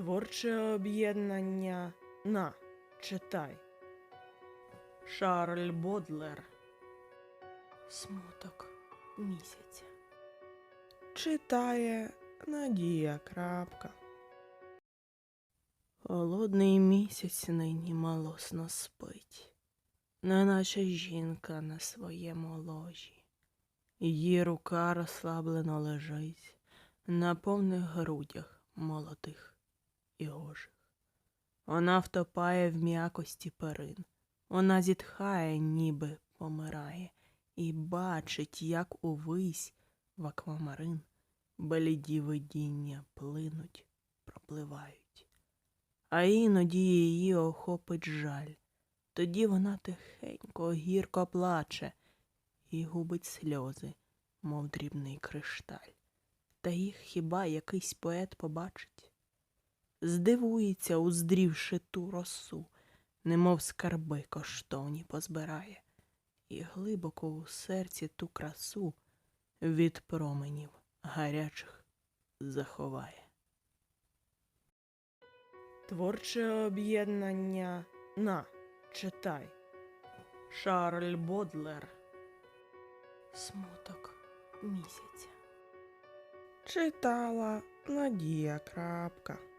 Творче об'єднання на читай. Шарль Бодлер. Смуток місяця. Читає Надія Крапка. Холодний місяць нині малосно спить, неначе жінка на своєму ложі. Її рука розслаблено лежить на повних грудях молодих і гожих. Вона втопає в м'якості перин, вона зітхає, ніби помирає, і бачить, як увись в аквамарин бліді видіння плинуть, пропливають. А іноді її охопить жаль. Тоді вона тихенько, гірко плаче і губить сльози, мов дрібний кришталь. Та їх хіба якийсь поет побачить? Здивується, уздрівши ту росу, немов скарби коштовні позбирає, і глибоко у серці ту красу від променів гарячих заховає. Творче об'єднання на читай. Шарль Бодлер. Смуток місяця. Читала Надія Крапка.